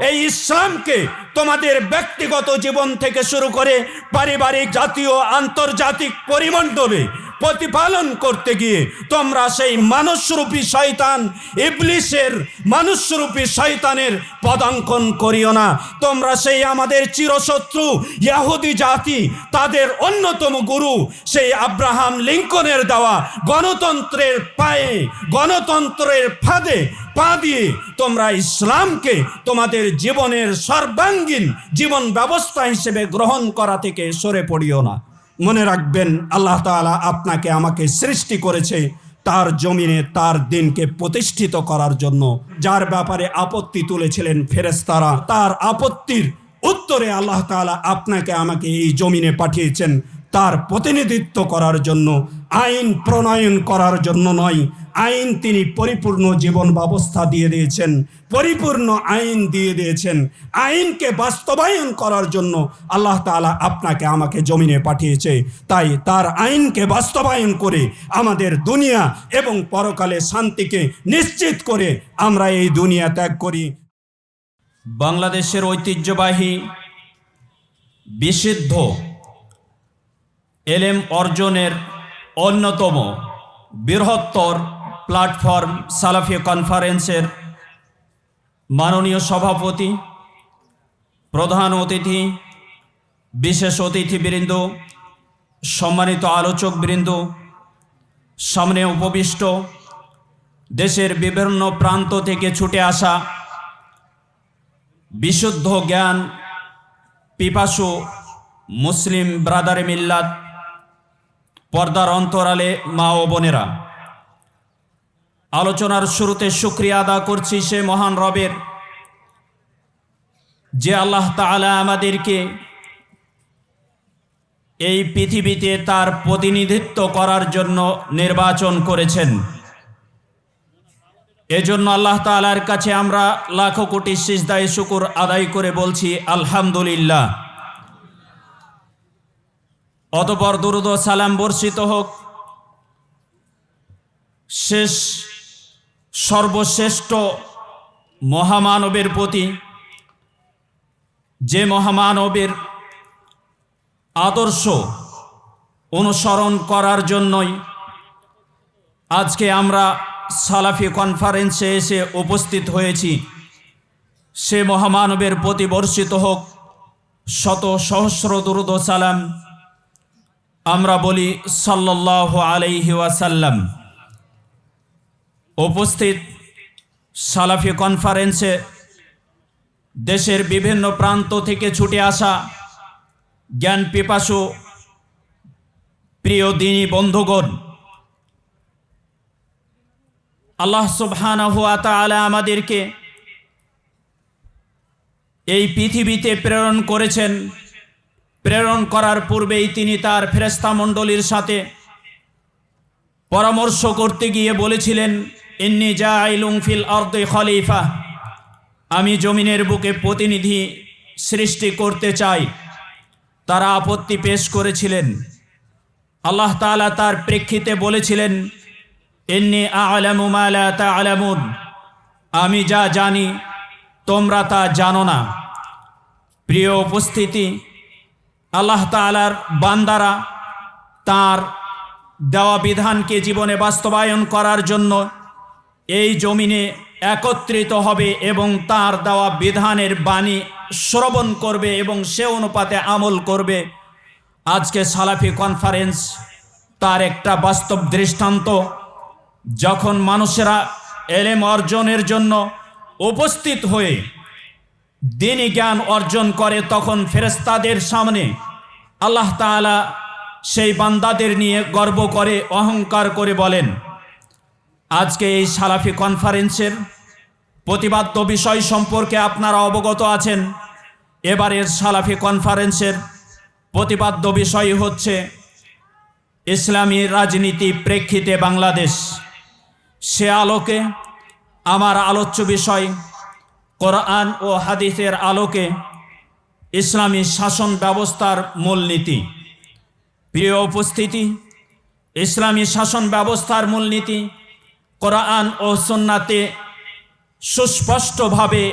এই ইসলামকে তোমাদের ব্যক্তিগত জীবন থেকে শুরু করে পারিবারিক জাতীয় আন্তর্জাতিক পরিমণ্ডলে প্রতিপালন করতে গিয়ে তোমরা সেই মানুষরূপী শয়তান ইবলিশের মানুষরূপী শয়তানের পদাঙ্কন করিও না। তোমরা সেই আমাদের চিরশত্রু ইয়াহুদি জাতি, তাদের অন্যতম গুরু, সেই আব্রাহাম লিঙ্কনের দেওয়া গণতন্ত্রের পায়ে, গণতন্ত্রের ফাঁদে পা দিয়ে তোমরা ইসলামকে তোমাদের জীবনের সর্বাঙ্গীন জীবন ব্যবস্থা হিসেবে গ্রহণ করা থেকে সরে পড়িও না। মনে রাখবেন, আল্লাহ তালা আপনাকে আমাকে সৃষ্টি করেছে তার জমিনে, তার দিনকে প্রতিষ্ঠিত করার জন্য। যার ব্যাপারে আপত্তি তুলেছিলেন ফেরেস্তারা তার আপত্তির উত্তরে আল্লাহ তালা আপনাকে আমাকে এই জমিনে পাঠিয়েছেন। তার প্রতিনিধিত্ব করার জন্য, আইন প্রণয়ন করার জন্য নয়। আইন তিনি পরিপূর্ণ জীবন ব্যবস্থা দিয়ে দিয়েছেন, পরিপূর্ণ আইন দিয়ে দিয়েছেন। আইনকে বাস্তবায়ন করার জন্য আল্লাহ তাআলা আপনাকে আমাকে জমিনে পাঠিয়েছে। তাই তার আইনকে বাস্তবায়ন করে আমাদের দুনিয়া এবং পরকালে শান্তিকে নিশ্চিত করে আমরা এই দুনিয়া ত্যাগ করি। বাংলাদেশের ঐতিহ্যবাহী বিশুদ্ধ এলেম অর্জনের অন্যতম বৃহত্তর প্ল্যাটফর্ম সালাফি কনফারেন্সের মাননীয় সভাপতি, প্রধান অতিথি, বিশেষ অতিথিবৃন্দ, সম্মানিত আলোচকবৃন্দ, সামনে উপবিষ্ট দেশের বিভিন্ন প্রান্ত থেকে ছুটে আসা বিশুদ্ধ জ্ঞান পিপাসু মুসলিম ব্রাদার মিল্লাত পর্দার অন্তরালে মা ও বোনেরা। আলোচনার শুরুতে শুক্রিয়া আদা করছি সে মহান রবের, যে আল্লাহ তাআলা আমাদেরকে এই পৃথিবীতে তার প্রতিনিধিত্ব করার জন্য নির্বাচন করেছেন। এজন্য আল্লাহ তাআলার কাছে আমরা লাখো কোটি সিজদায় শুকুর আদায় করে বলছি, আলহামদুলিল্লাহ। অতপর দুরুদ সালাম বর্ষিত হোক। শেষ, সর্বশ্রেষ্ঠ মহামানবের প্রতি যে মহামানবের আদর্শ অনুসরণ করার জন্যই আজকে আমরা সালাফি কনফারেন্সে এসে উপস্থিত হয়েছি। সে মহামানবের প্রতি বর্ষিত হোক। শত সহস্র দুরুদ সালাম আমরা বলি সাল্লাহ আলাইহি ওয়াসাল্লাম। উপস্থিত সালাফি কনফারেন্সে দেশের বিভিন্ন প্রান্ত থেকে ছুটে আসা জ্ঞান পিপাসু প্রিয় দিনী বন্ধুগণ, আল্লাহ সুবহানাহু ওয়া আমাদেরকে এই পৃথিবীতে প্রেরণ করেছেন প্রেরণ করার পূর্বেই তিনি তার ফেরেস্তা মণ্ডলীর সাথে পরামর্শ করতে গিয়ে বলেছিলেন, ইন্নি জাইলুং ফিল আরদে খলিফা। আমি জমিনের বুকে প্রতিনিধি সৃষ্টি করতে চাই। তারা আপত্তি পেশ করেছিলেন। আল্লাহ তাআলা তার প্রেক্ষিতে বলেছিলেন, ইন্নি আলামু মা লা তা'লামুন। আমি যা জানি তোমরা তা জানো না। প্রিয় উপস্থিতি আল্লাহ তাআলার বান্দারা তার দেওয়া বিধানকে জীবনে বাস্তবায়ন করার জন্য এই জমিনে একত্রিত হবে এবং তার দেওয়া বিধানের বাণী শ্রবণ করবে এবং সে অনুপাতে আমল করবে। আজকে সালাফি কনফারেন্স তার একটা বাস্তব দৃষ্টান্ত। যখন মানুষেরা এলেম অর্জনের জন্য উপস্থিত হয়ে দিনই জ্ঞান অর্জন করে তখন ফেরেস্তাদের সামনে আল্লাহ তাআলা সেই বান্দাদের নিয়ে গর্ব করে, অহংকার করে বলেন, আজকে এই সালাফি কনফারেন্সের প্রতিবাদ্য বিষয় সম্পর্কে আপনারা অবগত আছেন। এবারের সালাফি কনফারেন্সের প্রতিবাদ্য বিষয় হচ্ছে ইসলামী রাজনীতি প্রেক্ষিতে বাংলাদেশ। সে আলোকে আমার আলোচ্য বিষয় কোরআন ও হাদিসের আলোকে ইসলামী শাসন ব্যবস্থার মূলনীতি। প্রিয় উপস্থিতি, ইসলামী শাসন ব্যবস্থার মূলনীতি কোরআন ও সুন্নাতে সুস্পষ্টভাবে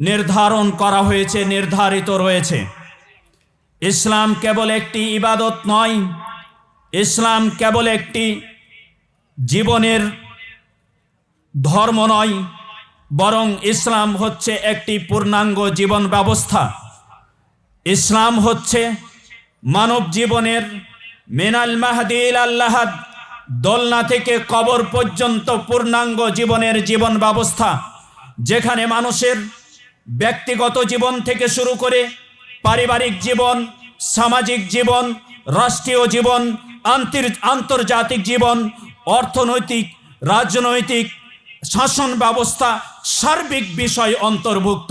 নির্ধারণ করা হয়েছে, নির্ধারিত রয়েছে। ইসলাম কেবল একটি ইবাদত নয়, ইসলাম কেবল একটি জীবনের ধর্ম নয় বরং ইসলাম হচ্ছে একটি পূর্ণাঙ্গ জীবন ব্যবস্থা। ইসলাম হচ্ছে মানব জীবনের মেনাল মাহদিল আল্লাহাদ দোলনা থেকে কবর পর্যন্ত পূর্ণাঙ্গ জীবনের জীবন ব্যবস্থা, যেখানে মানুষের ব্যক্তিগত জীবন থেকে শুরু করে পারিবারিক জীবন, সামাজিক জীবন, রাষ্ট্রীয় জীবন, আন্তর, আন্তর্জাতিক জীবন, অর্থনৈতিক, রাজনৈতিক শাসন ব্যবস্থা সার্বিক বিষয় অন্তর্ভুক্ত।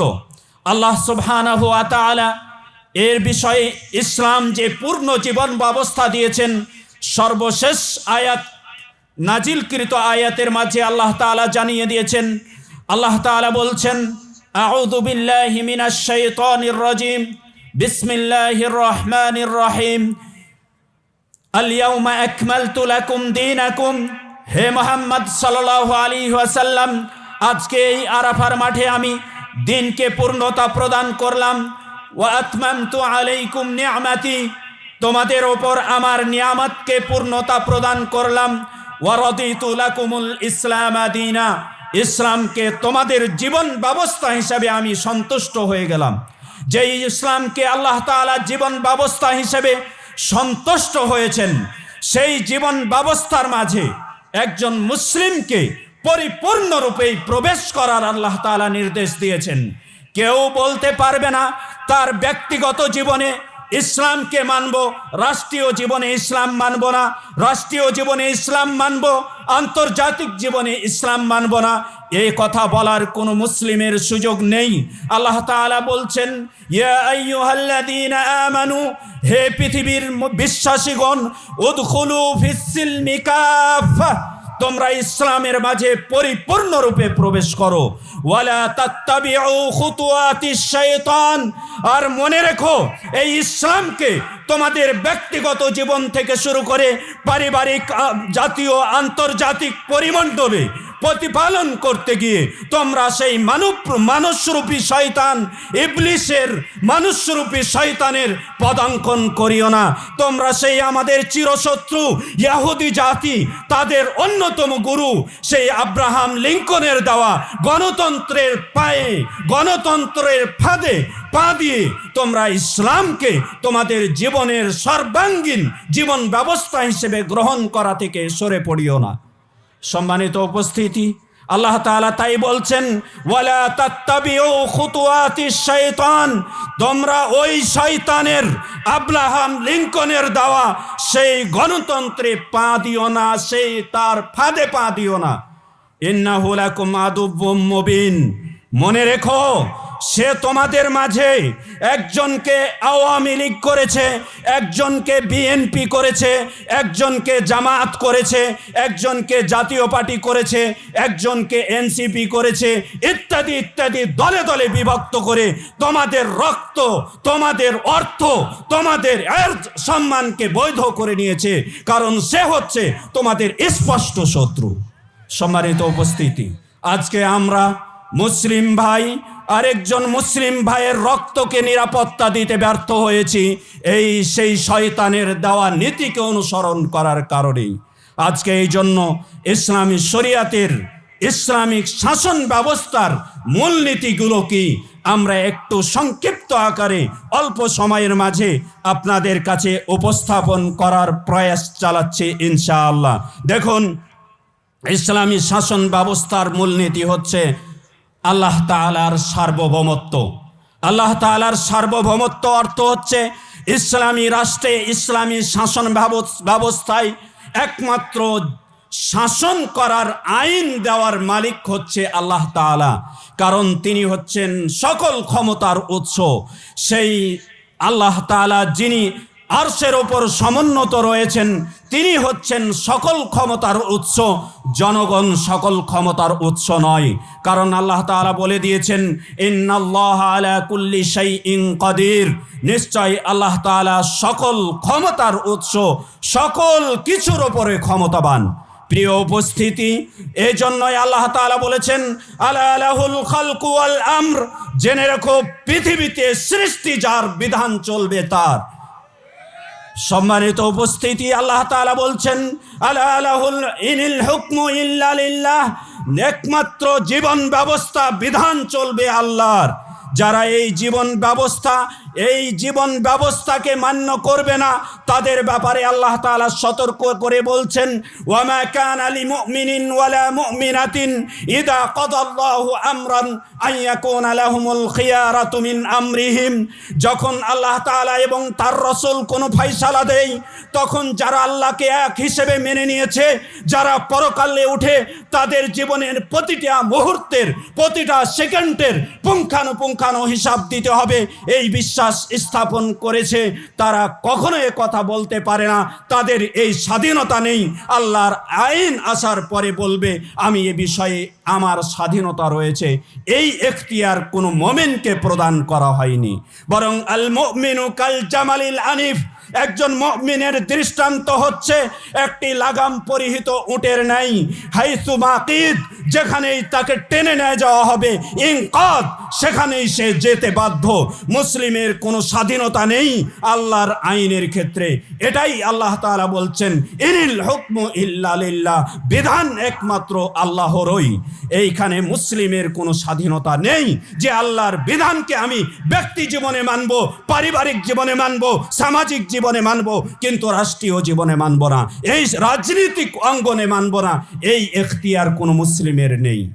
আল্লাহ সুবহানাহু এর বিষয়ে ইসলাম যে পূর্ণ জীবন ব্যবস্থা দিয়েছেন, সর্বশেষ আয়াত, নাজিলকৃত আয়াতের মাঝে আল্লাহ তাআলা জানিয়ে দিয়েছেন, আল্লাহ তাআলা বলছেন, আউযু বিল্লাহি মিনাশ শাইতানির রাজিম, বিসমিল্লাহির রহমানির রহিম আকমালতু লাকুম দীনাকুম হে মোহাম্মদ সাল্লাল্লাহু আলাইহি ওয়াসাল্লাম, আজকে এই আরাফার মাঠে আমি দিনকে পূর্ণতা প্রদান করলাম। ওয়া আতমামতু আলাইকুম নিয়ামাতি, তোমাদের ওপর আমার নিয়ামতকে পূর্ণতা প্রদান করলাম। ওয়া রাদিতু লাকুমুল ইসলাম দীনা, ইসলামকে তোমাদের জীবন ব্যবস্থা হিসাবে আমি সন্তুষ্ট হয়ে গেলাম। যেই ইসলামকে আল্লাহ তাআলা জীবন ব্যবস্থা হিসেবে সন্তুষ্ট হয়েছেন, সেই জীবন ব্যবস্থার মাঝে একজন মুসলিমকে পরিপূর্ণরূপেই প্রবেশ করার আল্লাহ তালা নির্দেশ দিয়েছেন। কেউ বলতে পারবে না তার ব্যক্তিগত জীবনে ইসলামকে মানব, রাষ্ট্রীয় জীবনে ইসলাম মানব না, রাষ্ট্রীয় জীবনে ইসলাম মানব, আন্তর্জাতিক জীবনে ইসলাম মানব না। এই কথা বলার কোনো মুসলিমের সুযোগ নেই। আল্লাহ তাআলা বলছেন আমানু, হে পৃথিবীর বিশ্বাসীগণ, উদখুলু ফিস-সিলমি কাফা তোমরা ইসলামের মাঝে পরিপূর্ণরূপে প্রবেশ করো। আর মনে রেখো, এই ইসলামকে তোমাদের ব্যক্তিগত জীবন থেকে শুরু করে পারিবারিক জাতীয়, আন্তর্জাতিক পরিমণ্ডলে প্রতিপালন করতে গিয়ে তোমরা সেই মানব মানুষরূপী শয়তান, ইবলিশের মানুষরূপী শয়তানের পদাঙ্কন করিও না। তোমরা সেই আমাদের চিরশত্রু ইয়াহুদি জাতি, তাদের অন্যতম গুরু, সেই আব্রাহাম লিঙ্কনের দেওয়া গণতন্ত্রের পায়ে, গণতন্ত্রের ফাঁদে পা দিয়ে তোমরা ইসলামকে তোমাদের জীবনের সর্বাঙ্গীন জীবন ব্যবস্থা হিসেবে গ্রহণ করা থেকে সরে পড়িও না। সম্মানিত উপস্থিতি, আল্লাহ তাআলা তাই বলছেন, ওয়ালা তাত্তাবিউ খুতুয়াতিশ শাইতান তোমরা ওই শয়তানের, আব্রাহাম লিঙ্কনের দেওয়া, সেই গণতন্ত্রে পা দিও না, সেই তার ফাঁদে পা দিও না। ইন্নাহু লাকুম আদুব্বুম মুবিন। মনে রেখো সে তোমাদের মাঝে একজনকে আওয়ামী লীগ করেছে, একজনকে বিএনপি করেছে, একজনকে জামাত করেছে, একজনকে জাতীয় পার্টি করেছে, একজনকে এনসিপি করেছে, ইত্যাদি ইত্যাদি দলে দলে বিভক্ত করে তোমাদের রক্ত, তোমাদের অর্থ, তোমাদের সম্মানকে বৈধ করে নিয়েছে। কারণ সে হচ্ছে তোমাদের স্পষ্ট শত্রু। সম্মানিত উপস্থিতি, আজকে আমরা মুসলিম ভাই আরেকজন মুসলিম ভাইয়ের রক্তকে নিরাপত্তা দিতে ব্যর্থ হয়েছি। এই সেই শয়তানের দেওয়া নীতিকে অনুসরণ করার কারণেই। আজকে এই জন্য ইসলামী শরিয়াতের ইসলামিক শাসন ব্যবস্থার মূলনীতিগুলো কি আমরা একটু সংক্ষিপ্ত আকারে অল্প সময়ের মাঝে আপনাদের কাছে উপস্থাপন করার প্রয়াস চালাচ্ছে ইনশাআল্লাহ। দেখুন, ইসলামী শাসন ব্যবস্থার মূলনীতি হচ্ছে আল্লাহ তাআলার সার্বভৌমত্ব। আল্লাহ তাআলার সার্বভৌমত্ব অর্থ হচ্ছে ইসলামী রাষ্ট্রে ইসলামী শাসন ব্যব- ব্যবস্থায় একমাত্র শাসন করার আইন দেওয়ার মালিক হচ্ছে আল্লাহ তাআলা। কারণ তিনি হচ্ছেন সকল ক্ষমতার উৎস। সেই আল্লাহ তাআলা যিনি আরশের ওপর সমুন্নত রয়েছেন, তিনি হচ্ছেন সকল ক্ষমতার উৎস। জনগণ সকল ক্ষমতার উৎস নয়। কারণ আল্লাহ তাআলা বলে দিয়েছেন কুল্লি শাইইন কাদির। নিশ্চয় আল্লাহ তাআলা সকল ক্ষমতার উৎস, সকল কিছুর ওপরে ক্ষমতাবান। প্রিয় উপস্থিতি এই জন্যই আল্লাহ তাআলা বলেছেন, আলা আলাহুল খালকু আল আমর। জেনে রেখো, পৃথিবীতে সৃষ্টি যার বিধান চলবে তার। সম্মানিত উপস্থিতি, আল্লাহ তালা বলছেন আল্লাহ একমাত্র জীবন ব্যবস্থা, বিধান চলবে আল্লাহর। যারা এই জীবন ব্যবস্থা এই জীবন ব্যবস্থাকে মান্য করবে না। তাদের ব্যাপারে আল্লাহ তাআলা সতর্ক করে বলছেন, ওয়ামা কান আলি মুমিনিন ওয়ালা মুমিনাতিন ইদা কাদাল্লাহু আমরান আন ইয়াকুনা লাহুমুল খিয়ারাতু মিন আমরিহিম। যখন আল্লাহ তাআলা এবং তার রসুল কোনো ফয়সালা দেয়, তখন যারা আল্লাহকে এক হিসেবে মেনে নিয়েছে, যারা পরকালে উঠে তাদের জীবনের প্রতিটা মুহূর্তের, প্রতিটা সেকেন্ডের পুঙ্খানুপুঙ্খানু হিসাব দিতে হবে। এই বিশ্বাস স্থাপন করেছে, তারা কখনো এ কথা বলতে পারে না। তাদের এই স্বাধীনতা নেই। আল্লাহর আইন আসার পরে বলবে, আমি এ বিষয়ে আমার স্বাধীনতা রয়েছে। এই এখতিয়ার কোনো মোমেনকে প্রদান করা হয়নি। বরং আল মুমিনু কাল জামালিল আনিফ একজন মুমিনের দৃষ্টান্ত হচ্ছে একটি লাগাম পরিহিত উটের নাই হাইসু মাকিদ, যেখানেই তাকে টেনে নিয়ে যাওয়া হবে, ইনকাদ, সেখানেই সে যেতে বাধ্য। মুসলিমের কোনো স্বাধীনতা নেই আল্লাহর আইনের ক্ষেত্রে। এটাই আল্লাহ তাআলা বলছেন, ইনিল হুকমু ইল্লা বিধান একমাত্র আল্লাহরই। এইখানে মুসলিমের কোনো স্বাধীনতা নেই যে আল্লাহর বিধানকে আমি ব্যক্তি জীবনে মানব, পারিবারিক জীবনে মানব, সামাজিক জীবনে মানব, কিন্তু রাষ্ট্রীয় জীবনে মানব না। এই রাজনৈতিক অঙ্গনে মানব না। এই এখতিয়ার কোনো মুসলিমের নেই।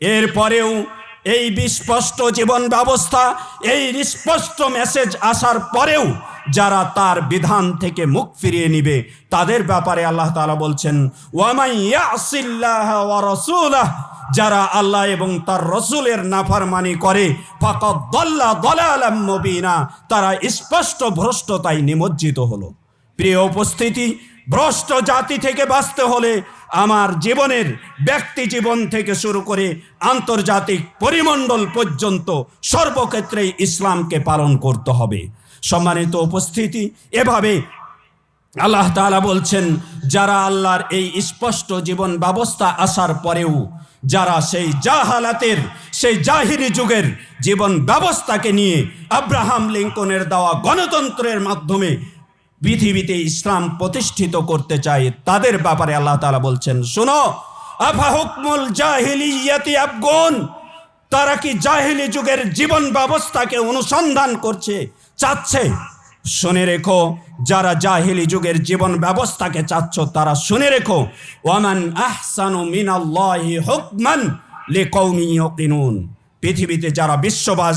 এরপরেও এই বিস্পষ্ট জীবন ব্যবস্থা, এই স্পষ্ট মেসেজ আসার পরেও যারা তার বিধান থেকে মুখ ফিরিয়ে নিবে, তাদের ব্যাপারে আল্লাহ তালা বলছেন ওয়ামাইয়া যারা আল্লাহ এবং তার রসুলের নাফরমানি করে, ফাকাদ দল্লা দলালাম মুবিনা, তারা স্পষ্ট ভ্রষ্টতায় নিমজ্জিত হলো। প্রিয় উপস্থিতি, ভ্রষ্ট জাতি থেকে বাঁচতে হলে আমার জীবনের ব্যক্তি জীবন থেকে শুরু করে আন্তর্জাতিক পরিমণ্ডল পর্যন্ত সর্বক্ষেত্রেই ইসলামকে পালন করতে হবে। সম্মানিত উপস্থিতি, এভাবে আল্লাহ তাআলা বলছেন, যারা আল্লাহর এই স্পষ্ট জীবন ব্যবস্থা আসার পরেও, যারা সেই জাহালাতের, সেই জাহিরি যুগের জীবন ব্যবস্থাকে নিয়ে আব্রাহাম লিঙ্কনের দেওয়া গণতন্ত্রের মাধ্যমে পৃথিবীতে ইসলাম প্রতিষ্ঠিত করতে চায়, তাদের ব্যাপারে আল্লাহ তালা বলছেন, শোনো, আফা হুকমুল জাহিলিয়াতি আফগুন? তারা কি জাহিলি যুগের জীবন ব্যবস্থাকে অনুসন্ধান করছে, চাচ্ছে? শুনে রেখো, যারা জাহিলি যুগের জীবন ব্যবস্থাকে চাচ্ছ, তারা শুনে রেখো, ওয়ামান আহসানু মিনাল্লাহি হুকমান লিকৌমি ইউকিনুন। পৃথিবীতে যারা বিশ্ববাস,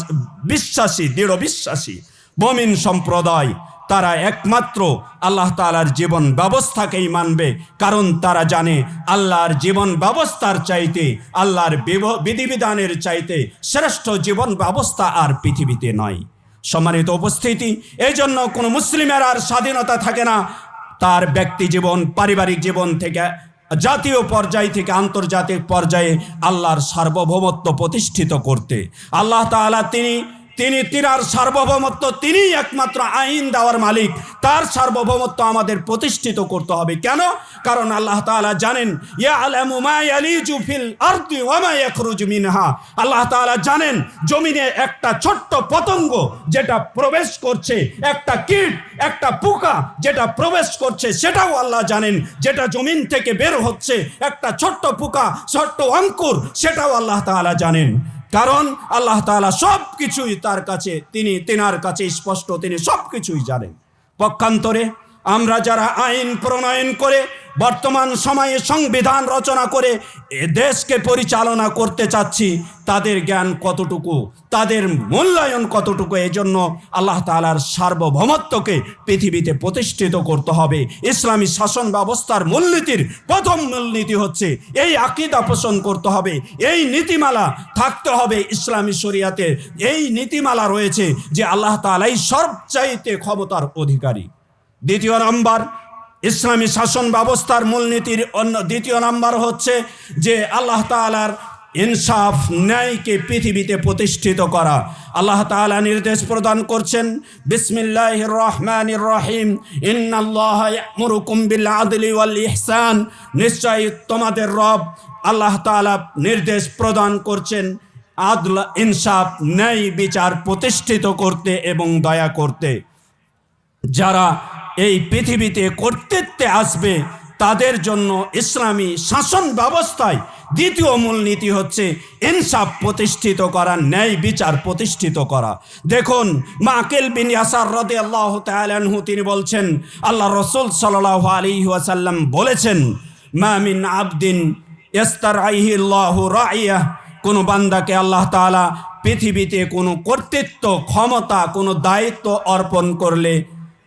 বিশ্বাসী, দৃঢ় বিশ্বাসী বমিন সম্প্রদায়, তারা একমাত্র আল্লাহ তাআলার জীবন ব্যবস্থাকেই মানবে, কারণ তারা জানে আল্লাহর জীবন ব্যবস্থার চাইতে, আল্লাহর বিধিবিধানের চাইতে শ্রেষ্ঠ জীবন ব্যবস্থা আর পৃথিবীতে নয়। সম্মানিত উপস্থিতি। এই জন্য কোনো মুসলিমের আর স্বাধীনতা থাকে না। তার ব্যক্তি জীবন, পারিবারিক জীবন থেকে, জাতীয় পর্যায় থেকে আন্তর্জাতিক পর্যায়ে আল্লাহর সার্বভৌমত্ব প্রতিষ্ঠিত করতে। আল্লাহ তাআলা তিনি তিনি তিনার সার্বভৌমত্ব তিনি একমাত্র আইন দেওয়ার মালিক। তার সার্বভৌমত্ব আমাদের প্রতিষ্ঠিত করতে হবে। কেন? কারণ আল্লাহ তাআলা জানেন আল্লাহ তাআলা জানেন, জমিনে একটা ছোট্ট পতঙ্গ যেটা প্রবেশ করছে, একটা কীট, একটা পোকা যেটা প্রবেশ করছে, সেটাও আল্লাহ জানেন, যেটা জমিন থেকে বের হচ্ছে, একটা ছোট্ট পোকা, ছোট্ট অঙ্কুর, সেটাও আল্লাহ তাআলা জানেন। কারণ আল্লাহ তালা সব কিছুই তার কাছে, তিনি তেনার কাছে স্পষ্ট, তিনি সব কিছুই জানেন। পক্ষান্তরে আমরা যারা আইন প্রণয়ন করে বর্তমান সময়ে সংবিধান রচনা করে এ দেশকে পরিচালনা করতে চাচ্ছি, তাদের জ্ঞান কতটুকু? তাদের মূল্যায়ন কতটুকু? এজন্য আল্লাহ তাআলার সার্বভৌমত্বকে পৃথিবীতে প্রতিষ্ঠিত করতে হবে। ইসলামী শাসন ব্যবস্থার মূলনীতির প্রথম মূলনীতি হচ্ছে এই আকিদা পোষণ করতে হবে, এই নীতিমালা থাকতে হবে ইসলামী শরিয়াতে। এই নীতিমালা রয়েছে যে আল্লাহ তাআলাই সবচাইতে ক্ষমতার অধিকারী। দ্বিতীয় নাম্বার ইসলামী শাসন ব্যবস্থার মূলনীতির অন্য দ্বিতীয় নাম্বার হচ্ছে যে আল্লাহ তাআলার ইনসাফ ন্যায়কে পৃথিবীতে প্রতিষ্ঠিত করা। আল্লাহ তাআলা নির্দেশ প্রদান করছেন বিসমিল্লাহ রহমান রহিম, ইন্নাল্লাহ ইয়ামুরুকুম বিল আদলি ওয়াল ইহসান। নিশ্চয়ই তোমাদের রব আল্লাহ তাআলা নির্দেশ প্রদান করছেন, আদল, ইনসাফ, ন্যায় বিচার প্রতিষ্ঠিত করতে এবং দয়া করতে। যারা এই পৃথিবীতে কর্তৃত্বে আসবে, তাদের জন্য ইসলামী শাসন ব্যবস্থায় দ্বিতীয় মূলনীতি হচ্ছে ইনসাফ প্রতিষ্ঠিত করা, ন্যায় বিচার প্রতিষ্ঠিত করা। দেখুন, মাকিল বিন ইয়াসার রদে আল্লাহ তালহু তিনি বলছেন আল্লাহ রসুল সাল্লাহ আলী ওয়াসাল্লাম বলেছেন মামিন আবদিন ইস্তার আইহিল্লাহ রাইয়াহ কোনো বান্দাকে আল্লাহ তাআলা পৃথিবীতে কোনো কর্তৃত্ব, ক্ষমতা, কোনো দায়িত্ব অর্পণ করলে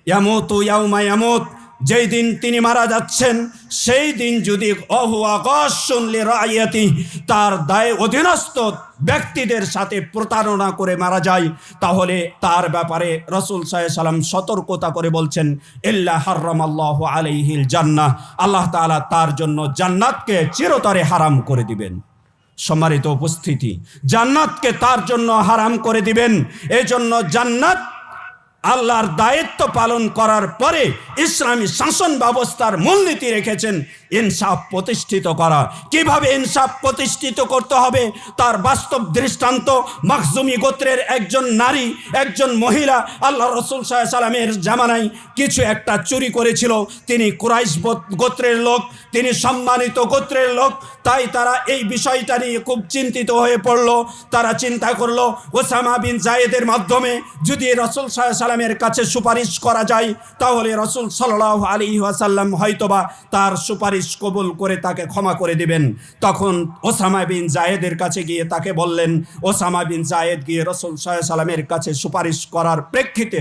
ইয়ামত ইয়াউমা ইয়ামত। যেই দিন তিনি মারা যাচ্ছেন, সেই দিন যদি রায়াতি তার দায় অধীনস্থ ব্যক্তিদের সাথে প্রতারণা করে মারা যায়। তাহলে তার ব্যাপারে রসুল সাল্লাম সতর্কতা করে বলছেন, ইল্লা আল্লাহ আলাইহিল জান্নাহ। আল্লাহ তাআলা তার জন্য জান্নাতকে চিরতরে হারাম করে দিবেন। সম্মানিত উপস্থিতি, জান্নাতকে তার জন্য হারাম করে দিবেন। এজন্য জান্নাত আল্লাহর দায়িত্ব পালন করার পরে ইসলামী শাসন ব্যবস্থার মূলনীতি রেখেছেন ইনসাফ প্রতিষ্ঠিত করা। কীভাবে ইনসাফ প্রতিষ্ঠিত করতে হবে? তার বাস্তব দৃষ্টান্ত মাকজুমি গোত্রের একজন নারী, একজন মহিলা আল্লাহ রসুল সাহা সালামের জামানায় কিছু একটা চুরি করেছিল। তিনি কুরাইশ গোত্রের লোক, তিনি সম্মানিত গোত্রের লোক তাই তারা এই বিষয়টা নিয়ে খুব চিন্তিত হয়ে পড়ল। তারা চিন্তা করল, ওসামা বিন জায়েদের মাধ্যমে যদি রসুল সাহা সালামের কাছে সুপারিশ করা যায়, তাহলে রসুল সাল্লাহ আলী ওয়াসাল্লাম হয়তোবা তার সুপারিশ কবুল করে তাকে ক্ষমা করে দিবেন। তখন ওসামা বিন জায়েদের কাছে গিয়ে তাকে বললেন, ওসামা বিন জায়েদ গিয়ে রসুল সাহা সালামের কাছে সুপারিশ করার প্রেক্ষিতে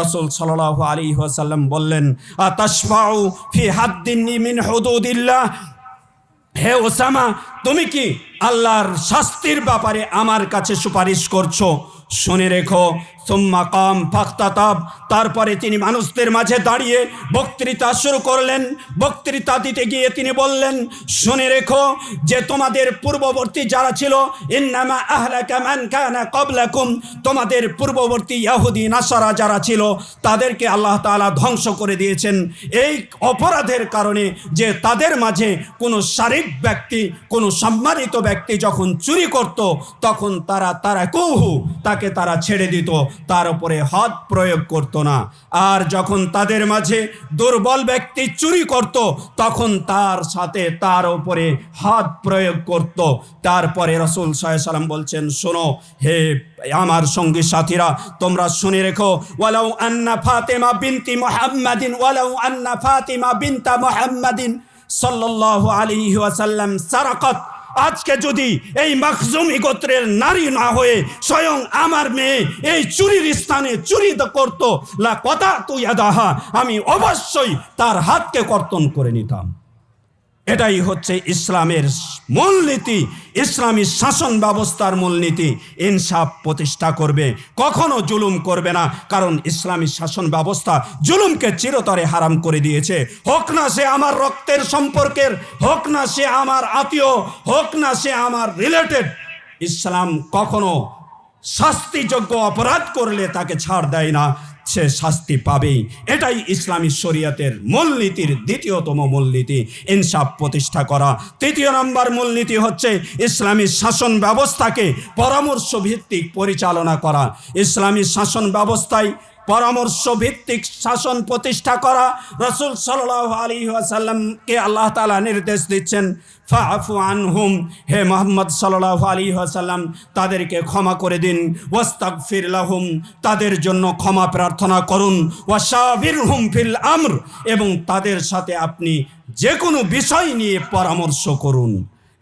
রসুল সাল্লাহ আলী ওয়াসাল্লাম বললেন আতাসফাউ ফি হাদ্দিন হে ওসামা তুমি কি আল্লাহর শাস্তির ব্যাপারে আমার কাছে সুপারিশ করছ? শুনে রেখো সুম্মা কাম ফাক্তাতাব। তারপরে তিনি মানুষদের মাঝে দাঁড়িয়ে বক্তৃতা শুরু করলেন। বক্তৃতা দিতে গিয়ে তিনি বললেন, শুনে রেখো যে তোমাদের পূর্ববর্তী যারা ছিল, ইন্নামা আহলাকা মান কানা ক্বাবলাকুম, তোমাদের পূর্ববর্তী ইয়াহুদি, নাসারা যারা ছিল, তাদেরকে আল্লাহ তাআলা ধ্বংস করে দিয়েছেন। এই অপরাধের কারণে যে তাদের মাঝে কোনো শারীরিক ব্যক্তি, কোনো সম্মানিত ব্যক্তি যখন চুরি করত, তখন তারা তারা কৌহু তাকে তারা ছেড়ে দিত। তার উপরে হাত প্রয়োগ করত না। আর যখন তাদের মাঝে দুর্বল ব্যক্তি চুরি করত, তখন তার সাথে তার উপরে হাত প্রয়োগ করত। তারপরে রসুল সাল্লাম বলছেন, শোনো, হে আমার সঙ্গী সাথীরা, তোমরা শুনে রেখো, ওয়ালাউ আন্না ফাতেমা বিনতি মুহাম্মাদিন, ওয়ালাউ আন্না ফাতিমা বিনতা মুহাম্মাদিন সাল্লাল্লাহু আলাইহি ওয়াসাল্লাম সারাকাত আজকে যদি এই মাখজুমি গোত্রের নারী না হয়ে স্বয়ং আমার মেয়ে এই চুরির স্থানে চুরি করতো, লা কথা তুই আদাহা আমি অবশ্যই তার হাতকে কর্তন করে নিতাম। এটাই হচ্ছে ইসলামের মূলনীতি। ইসলামী শাসন ব্যবস্থার মূলনীতি ইনসাফ প্রতিষ্ঠা করবে, কখনো জুলুম করবে না, কারণ ইসলামী শাসন ব্যবস্থা জুলুমকে চিরতরে হারাম করে দিয়েছে। হোক না সে আমার রক্তের সম্পর্কের, হোক না সে আমার আত্মীয়, হোক না সে আমার রিলেটেড, ইসলাম কখনো শাস্তিযোগ্য অপরাধ করলে তাকে ছাড় দেয় না। সে শাস্তি পাবেই এটাই ইসলামী শরিয়াতের মূলনীতির দ্বিতীয়তম মূলনীতি। ইনসাফ প্রতিষ্ঠা করা। তৃতীয় নম্বর মূলনীতি হচ্ছে ইসলামী শাসন ব্যবস্থাকে পরামর্শ ভিত্তিক পরিচালনা করা। ইসলামী শাসন ব্যবস্থায় পরামর্শ ভিত্তিক শাসন প্রতিষ্ঠা করা। রসুল সাল্লাহ আলী আসাল্লামকে আল্লাহ তালা নির্দেশ দিচ্ছেন ফাফু আনহুম, হে মোহাম্মদ সাল্লাহ আলী আসাল্লাম তাদেরকে ক্ষমা করে দিন। ওয়াস্তাক ফিরলাহুম তাদের জন্য ক্ষমা প্রার্থনা করুন। ওয়াশাবির হুম ফিল আমর, এবং তাদের সাথে আপনি যে কোনো বিষয় নিয়ে পরামর্শ করুন।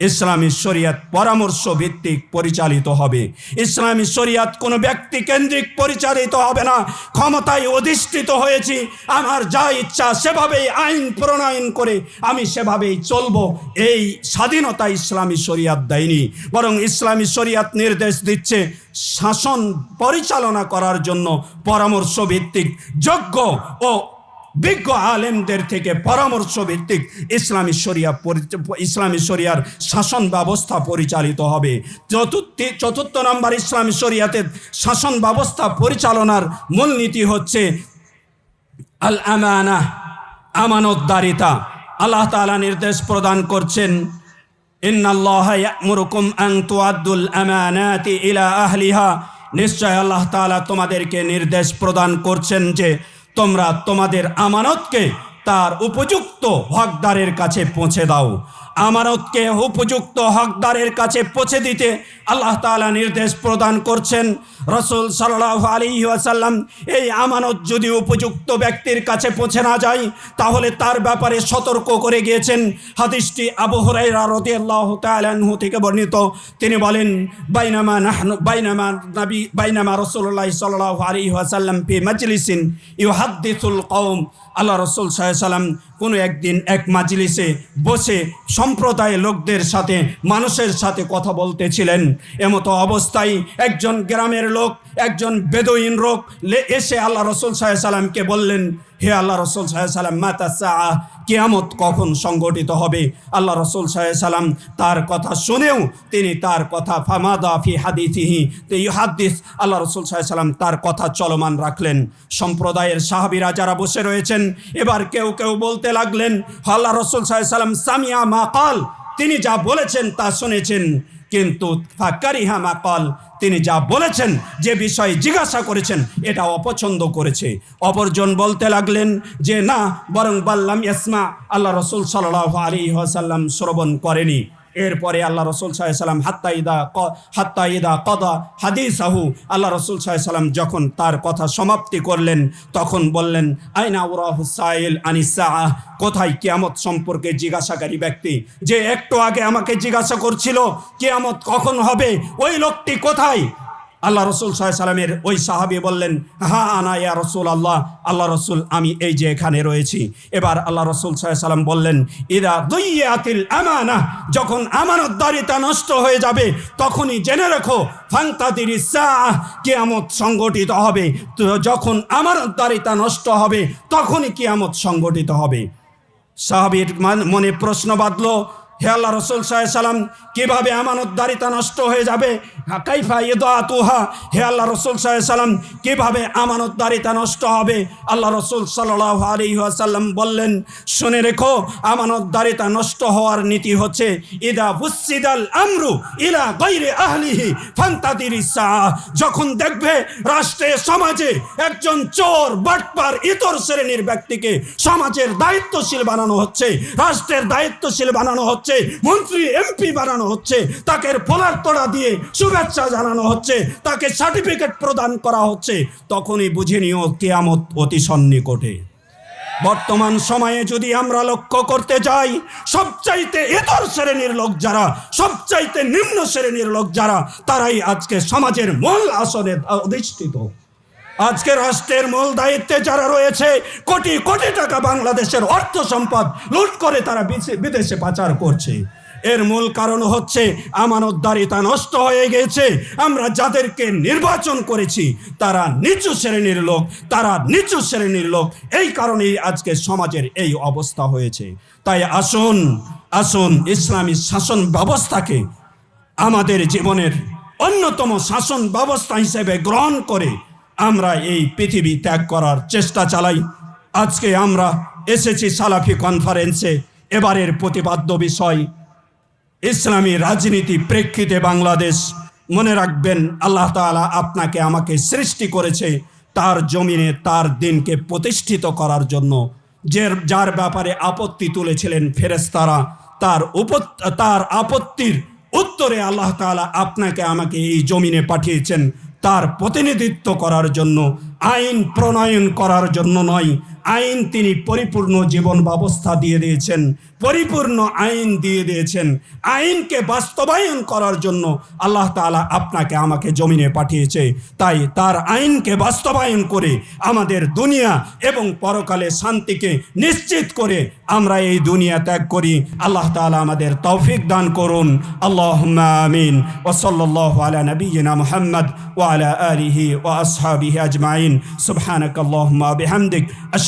ইসলামী শরিয়াত পরামর্শ ভিত্তিক পরিচালিত হবে। ইসলামী শরিয়াত কোনো ব্যক্তি কেন্দ্রিক পরিচালিত হবে না। ক্ষমতায় অধিষ্ঠিত হয়েছি। আমার যা ইচ্ছা সেভাবেই আইন প্রণয়ন করে আমি সেভাবেই চলবো। এই স্বাধীনতা ইসলামী শরিয়াত দেয়নি। বরং ইসলামী শরিয়াত নির্দেশ দিচ্ছে শাসন পরিচালনা করার জন্য পরামর্শ ভিত্তিক, যোগ্য ও বিজ্ঞ আলেমদের থেকে পরামর্শ ভিত্তিক ইসলামী শরিয়া ইসলামী শরিয়ার শাসন ব্যবস্থা পরিচালিত হবে। চতুর্থ চতুর্থ নম্বর ইসলামী শরিয়াতে শাসন ব্যবস্থা পরিচালনার মূলনীতি হচ্ছে আল আমানা আমানতদারিতা। আল্লাহ তাআলা নির্দেশ প্রদান করছেন নিশ্চয় আল্লাহ তাআলা তোমাদেরকে নির্দেশ প্রদান করছেন যে তোমরা তোমাদের আমানতকে তার উপযুক্ত হকদারের কাছে পৌঁছে দাও। আমানতকে উপযুক্ত হকদারের কাছে পৌঁছে দিতে আল্লাহ তাআলা নির্দেশ প্রদান করছেন। রসুল সাল্লাহ আলী ওয়াসাল্লাম এই আমানত যদি উপযুক্ত ব্যক্তির কাছে পৌঁছে না যায়, তাহলে তার ব্যাপারে সতর্ক করে গিয়েছেন হাদিসটি আবু হুরাইরা রাদিয়াল্লাহু তাআলা আনহু থেকে বর্ণিত। তিনি বলেন, বাইনামা নাহনু, বাইনামা নবী, বাইনামা রাসূলুল্লাহ সাল্লাল্লাহু আলাইহি ওয়াসাল্লাম ফি মাজলিসিন ইউহাদ্দিসুল কৌম আল্লাহ রসুল সাল্লাম কোনো একদিন এক মাজলিসে বসে সম্প্রদায়ের লোকদের সাথে, মানুষের সাথে কথা বলতেছিলেন। এমতো অবস্থায় একজন গ্রামের লোক, একজন বেদইন লোক এসে আল্লাহ রসুল সাল্লামকে বললেন হে আল্লাহ রসুল সাল্লাম, মাতা সাহ কেয়ামত কখন সংগঠিত হবে? আল্লাহ রসুল সাল্লাম তার কথা শুনেও তিনি তার কথা, ফামাদা ফি হাদিথিহি তো হাদিস আল্লাহ রসুল সাল্লাম তার কথা চলমান রাখলেন। সম্প্রদায়ের সাহাবিরা যারা বসে রয়েছেন, এবার কেউ কেউ বলতে লাগলেন, আল্লাহ রসুল সাল্লাম, সামিয়া মা কাল, তিনি যা বলেছেন তা শুনেছেন, কিন্তু ফাকারিহা মা কাল তিনি যা বলেছেন, যে বিষয়ে জিজ্ঞাসা করেছেন, এটা অপছন্দ করেছে। অপরজন বলতে লাগলেন যে, না, বরং বাল্লাম ইসমা আল্লাহ রসুল সাল্লাহ আলী সাল্লাম শ্রবণ করেনি। এরপরে আল্লাহ রসুল সাল্লাম হাত্তা ইদা হাত্তা ইদা কদা হাদিস আহু আল্লাহ রসুল সাল্লাম যখন তার কথা সমাপ্তি করলেন, তখন বললেন, আইনা উরাহ সাইল আনিসা কোথায় কেয়ামত সম্পর্কে জিজ্ঞাসাকারী ব্যক্তি যে একটু আগে আমাকে জিজ্ঞাসা করছিল, কেয়ামত কখন হবে, ওই লোকটি কোথায়? আল্লাহ রসুল সাল্লামের ওই সাহাবি বললেন, হা আনা ইয়া রসুল আল্লাহ আল্লাহ রসুল, আমি এই যে এখানে রয়েছি। এবার আল্লাহ রসুল সাল্লাম বললেন, ইদা দুইয়াতিল আমানা। যখন আমানতদারিতা নষ্ট হয়ে যাবে, তখনই জেনে রেখো ফান্তাদির কিয়ামত সংগঠিত হবে। তো যখন আমানতদারিতা নষ্ট হবে, তখনই কিয়ামত সংগঠিত হবে। সাহাবির মনে প্রশ্ন বাঁধলো হে আল্লাহ রসুল সাল্লাম, কীভাবে আমানতদারিতা নষ্ট হয়ে যাবে? কাইফা ইদাতুহা? হে আল্লাহ রসুল সাল্লাম, কীভাবে আমানতদারিতা নষ্ট হবে? আল্লাহ রসুল সাল্লাহ আলী সাল্লাম বললেন, শুনে রেখো, আমানতদারিতা নষ্ট হওয়ার নীতি হচ্ছে, ইদা বুসিদাল আমরু ইলা গৈরে আহলিহি ফান্তাদির যখন দেখবে রাষ্ট্রে, সমাজে একজন চোর, বাটপার, ইতর শ্রেণির ব্যক্তিকে সমাজের দায়িত্বশীল বানানো হচ্ছে, রাষ্ট্রের দায়িত্বশীল বানানো হচ্ছে মন্ত্রী, এমপি বানানো হচ্ছে, তাকে পোলার তোড়া দিয়ে শুভেচ্ছা জানানো হচ্ছে, তাকে সার্টিফিকেট প্রদান করা হচ্ছে, তখনই বুঝে নিও কেয়ামত অতি সন্নিকটে। বর্তমান সময়ে যদি আমরা লক্ষ্য করতে যাই, সবচাইতে ইতর শ্রেণির লোক যারা, সবচাইতে নিম্ন শ্রেণির লোক যারা, তারাই আজকে সমাজের মূল আসনে অধিষ্ঠিত। আজকে রাষ্ট্রের মূল দায়িত্বে যারা রয়েছে, কোটি কোটি টাকা বাংলাদেশের অর্থ সম্পদ লুট করে তারা বিদেশে- পাচার করছে। এর মূল কারণ হচ্ছে, আমানতদারিতা নষ্ট হয়ে গেছে। আমরা যাদেরকে নির্বাচন করেছি, তারা নিচু শ্রেণির লোক, তারা নিচু শ্রেণির লোক। এই কারণেই আজকে সমাজের এই অবস্থা হয়েছে। তাই আসুন আসুন ইসলামী শাসন ব্যবস্থাকে আমাদের জীবনের অন্যতম শাসন ব্যবস্থা হিসেবে গ্রহণ করে আমরা এই পৃথিবী ত্যাগ করার চেষ্টা চালাই। আজকে আমরা এসেছি সালাফি কনফারেন্সে। এবারের প্রতিপাদ্য বিষয়, ইসলামী রাজনীতি প্রেক্ষিতে বাংলাদেশ। মনে রাখবেন, আল্লাহ তাআলা আপনাকে আমাকে সৃষ্টি করেছে তার জমিনে তার দিনকে প্রতিষ্ঠিত করার জন্য। যে, যার ব্যাপারে আপত্তি তুলেছিলেন ফেরেস্তারা তার উপ তার আপত্তির উত্তরে আল্লাহ তাআলা আপনাকে আমাকে এই জমিনে পাঠিয়েছেন। তার প্রতিনিধিত্ব করার জন্য আইন প্রণয়ন করার জন্য নয় আইন তিনি পরিপূর্ণ জীবন ব্যবস্থা দিয়ে দিয়েছেন, পরিপূর্ণ আইন দিয়ে দিয়েছেন। আইনকে বাস্তবায়ন করার জন্য আল্লাহ তাআলা আপনাকে আমাকে জমিনে পাঠিয়েছে। তাই তার আইনকে বাস্তবায়ন করে আমাদের দুনিয়া এবং পরকালে শান্তিকে নিশ্চিত করে আমরা এই দুনিয়া ত্যাগ করি। আল্লাহ তাআলা আমাদের তৌফিক দান করুন। আল্লাহ আমিন। ওসল্লাহ আলা নবীনা মুহাম্মদ ওয়ালা আলিহি ও আসহাবিহি আজমাইন। সুবহানাক